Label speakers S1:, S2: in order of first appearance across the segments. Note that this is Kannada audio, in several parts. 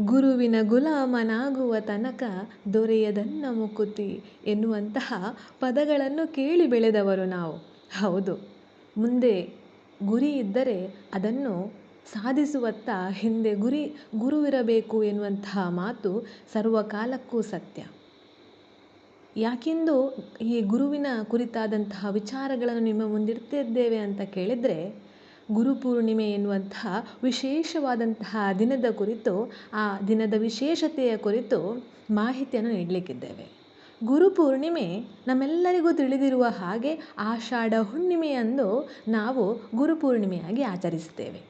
S1: ಗುರುವಿನ ಗುಲಾಮನಾಗುವ ತನಕ ದೊರೆಯದನ್ನ ಮುಕುತಿ ಎನ್ನುವಂತಹ ಪದಗಳನ್ನು ಕೇಳಿ ಬೆಳೆದವರು ನಾವು. ಹೌದು. ಮುಂದೆ ಗುರಿ ಇದ್ದರೆ ಅದನ್ನು ಸಾಧಿಸುವತ್ತ ಹಿಂದೆ ಗುರಿ, ಗುರುವಿರಬೇಕು ಎನ್ನುವಂತಹ ಮಾತು ಸರ್ವಕಾಲಕ್ಕೂ ಸತ್ಯ. ಯಾಕೆಂದು ಈ ಗುರುವಿನ ಕುರಿತಾದಂತಹ ವಿಚಾರಗಳನ್ನು ನಿಮ್ಮ ಮುಂದಿಡ್ತಿದ್ದೇವೆ ಅಂತ ಕೇಳಿದರೆ ಗುರುಪೂರ್ಣಿಮೆ ಎನ್ನುವಂತಹ ವಿಶೇಷವಾದಂತಹ ದಿನದ ಕುರಿತು, ಆ ದಿನದ ವಿಶೇಷತೆಯ ಕುರಿತು ಮಾಹಿತಿಯನ್ನು ನೀಡಲಿಕ್ಕಿದ್ದೇವೆ. ಗುರುಪೂರ್ಣಿಮೆ ನಮ್ಮೆಲ್ಲರಿಗೂ ತಿಳಿದಿರುವ ಹಾಗೆ ಆಷಾಢ ಹುಣ್ಣಿಮೆಯಂದು ನಾವು ಗುರುಪೂರ್ಣಿಮೆಯಾಗಿ ಆಚರಿಸುತ್ತೇವೆ.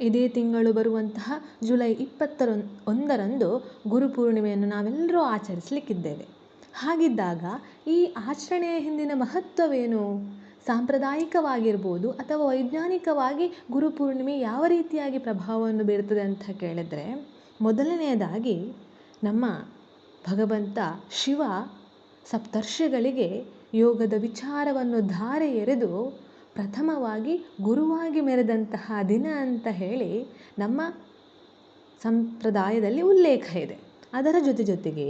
S1: ಇದೇ ತಿಂಗಳು ಬರುವಂತಹ ಜುಲೈ ಇಪ್ಪತ್ತರ ಒಂದರಂದು ಗುರುಪೂರ್ಣಿಮೆಯನ್ನು ನಾವೆಲ್ಲರೂ ಆಚರಿಸಲಿಕ್ಕಿದ್ದೇವೆ. ಹಾಗಿದ್ದಾಗ ಈ ಆಚರಣೆಯ ಹಿಂದಿನ ಮಹತ್ವವೇನು? ಸಾಂಪ್ರದಾಯಿಕವಾಗಿರ್ಬೋದು ಅಥವಾ ವೈಜ್ಞಾನಿಕವಾಗಿ ಗುರುಪೂರ್ಣಿಮೆ ಯಾವ ರೀತಿಯಾಗಿ ಪ್ರಭಾವವನ್ನು ಬೀರುತ್ತದೆ ಅಂತ ಕೇಳಿದರೆ ಮೊದಲನೆಯದಾಗಿ ನಮ್ಮ ಭಗವಂತ ಶಿವ ಸಪ್ತರ್ಷಿಗಳಿಗೆ ಯೋಗದ ವಿಚಾರವನ್ನು ಧಾರೆ ಎರೆದು ಪ್ರಥಮವಾಗಿ ಗುರುವಾಗಿ ಮೆರೆದಂತಹ ದಿನ ಅಂತ ಹೇಳಿ ನಮ್ಮ ಸಂಪ್ರದಾಯದಲ್ಲಿ ಉಲ್ಲೇಖ ಇದೆ. ಅದರ ಜೊತೆ ಜೊತೆಗೆ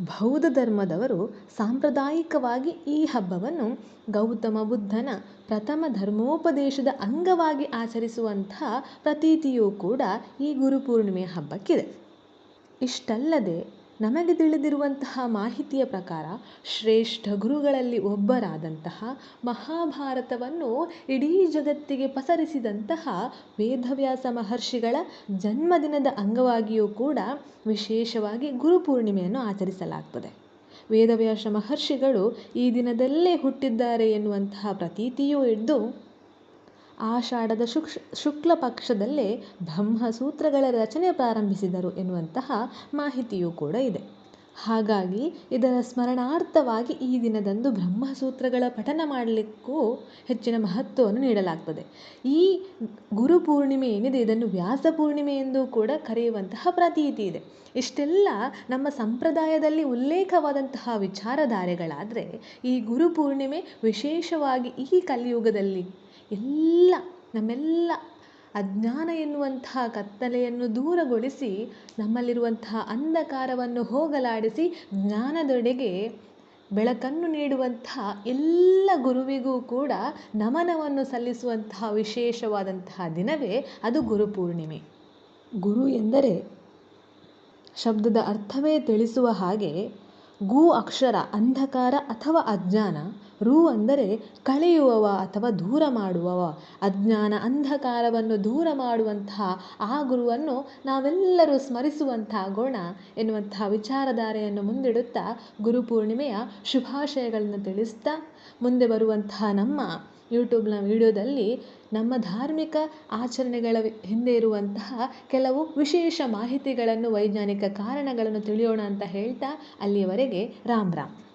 S1: ಬೌದ್ಧ ಧರ್ಮದವರು ಸಾಂಪ್ರದಾಯಿಕವಾಗಿ ಈ ಹಬ್ಬವನ್ನು ಗೌತಮ ಬುದ್ಧನ ಪ್ರಥಮ ಧರ್ಮೋಪದೇಶದ ಅಂಗವಾಗಿ ಆಚರಿಸುವಂತಹ ಪ್ರತೀತಿಯೂ ಕೂಡ ಈ ಗುರುಪೂರ್ಣಿಮೆಯ ಹಬ್ಬಕ್ಕಿದೆ. ಇಷ್ಟಲ್ಲದೆ ನಮಗೆ ತಿಳಿದಿರುವಂತಹ ಮಾಹಿತಿಯ ಪ್ರಕಾರ ಶ್ರೇಷ್ಠ ಗುರುಗಳಲ್ಲಿ ಒಬ್ಬರಾದಂತಹ ಮಹಾಭಾರತವನ್ನು ಇಡೀ ಜಗತ್ತಿಗೆ ಪಸರಿಸಿದಂತಹ ವೇದವ್ಯಾಸ ಮಹರ್ಷಿಗಳ ಜನ್ಮದಿನದ ಅಂಗವಾಗಿಯೂ ಕೂಡ ವಿಶೇಷವಾಗಿ ಗುರುಪೂರ್ಣಿಮೆಯನ್ನು ಆಚರಿಸಲಾಗ್ತದೆ. ವೇದವ್ಯಾಸ ಮಹರ್ಷಿಗಳು ಈ ದಿನದಲ್ಲೇ ಹುಟ್ಟಿದ್ದಾರೆ ಎನ್ನುವಂತಹ ಪ್ರತೀತಿಯೂ ಇದ್ದು ಆಷಾಢದ ಶುಕ್, ಶುಕ್ಲ ಪಕ್ಷದಲ್ಲೇ ಬ್ರಹ್ಮಸೂತ್ರಗಳ ರಚನೆ ಪ್ರಾರಂಭಿಸಿದರು ಎನ್ನುವಂತಹ ಮಾಹಿತಿಯೂ ಕೂಡ ಇದೆ. ಹಾಗಾಗಿ ಇದರ ಸ್ಮರಣಾರ್ಥವಾಗಿ ಈ ದಿನದಂದು ಬ್ರಹ್ಮಸೂತ್ರಗಳ ಪಠನ ಮಾಡಲಿಕ್ಕೂ ಹೆಚ್ಚಿನ ಮಹತ್ವವನ್ನು ನೀಡಲಾಗ್ತದೆ. ಈ ಗುರುಪೂರ್ಣಿಮೆ ಏನಿದೆ, ಇದನ್ನು ವ್ಯಾಸ ಪೂರ್ಣಿಮೆ ಎಂದು ಕೂಡ ಕರೆಯುವಂತಹ ಪ್ರತೀತಿ ಇದೆ. ಇಷ್ಟೆಲ್ಲ ನಮ್ಮ ಸಂಪ್ರದಾಯದಲ್ಲಿ ಉಲ್ಲೇಖವಾದಂತಹ ವಿಚಾರಧಾರೆಗಳಾದರೆ ಈ ಗುರುಪೂರ್ಣಿಮೆ ವಿಶೇಷವಾಗಿ ಈ ಕಲಿಯುಗದಲ್ಲಿ ಎಲ್ಲ, ನಮ್ಮೆಲ್ಲ ಅಜ್ಞಾನ ಎನ್ನುವಂತಹ ಕತ್ತಲೆಯನ್ನು ದೂರಗೊಳಿಸಿ, ನಮ್ಮಲ್ಲಿರುವಂತಹ ಅಂಧಕಾರವನ್ನು ಹೋಗಲಾಡಿಸಿ, ಜ್ಞಾನದೊಡೆಗೆ ಬೆಳಕನ್ನು ನೀಡುವಂತಹ ಎಲ್ಲ ಗುರುವಿಗೂ ಕೂಡ ನಮನವನ್ನು ಸಲ್ಲಿಸುವಂತಹ ವಿಶೇಷವಾದಂತಹ ದಿನವೇ ಅದು ಗುರುಪೂರ್ಣಿಮೆ ಗುರು ಎಂದರೆ ಶಬ್ದದ ಅರ್ಥವೇ ತಿಳಿಸುವ ಹಾಗೆ ಗು ಅಕ್ಷರ, ಅಂಧಕಾರ ಅಥವಾ ಅಜ್ಞಾನ. ರು ಅಂದರೆ ಕಳೆಯುವವ ಅಥವಾ ದೂರ ಮಾಡುವವ. ಅಜ್ಞಾನ ಅಂಧಕಾರವನ್ನು ದೂರ ಮಾಡುವಂತಹ, ಆ ಗುರುವನ್ನು ನಾವೆಲ್ಲರೂ ಸ್ಮರಿಸುವಂತಹ ಗುಣ ಎನ್ನುವಂತಹ ವಿಚಾರಧಾರೆಯನ್ನು ಮುಂದಿಡುತ್ತಾ ಗುರುಪೂರ್ಣಿಮೆಯ ಶುಭಾಶಯಗಳನ್ನು ತಿಳಿಸ್ತಾ ಮುಂದೆ ಬರುವಂತಹ ನಮ್ಮ ಯೂಟ್ಯೂಬ್ನ ವಿಡಿಯೋದಲ್ಲಿ ನಮ್ಮ ಧಾರ್ಮಿಕ ಆಚರಣೆಗಳ ಹಿಂದೆ ಇರುವಂತಹ ಕೆಲವು ವಿಶೇಷ ಮಾಹಿತಿಗಳನ್ನು, ವೈಜ್ಞಾನಿಕ ಕಾರಣಗಳನ್ನು ತಿಳಿಯೋಣ ಅಂತ ಹೇಳ್ತಾ ಅಲ್ಲಿಯವರೆಗೆ ರಾಮ್ ರಾಮ್.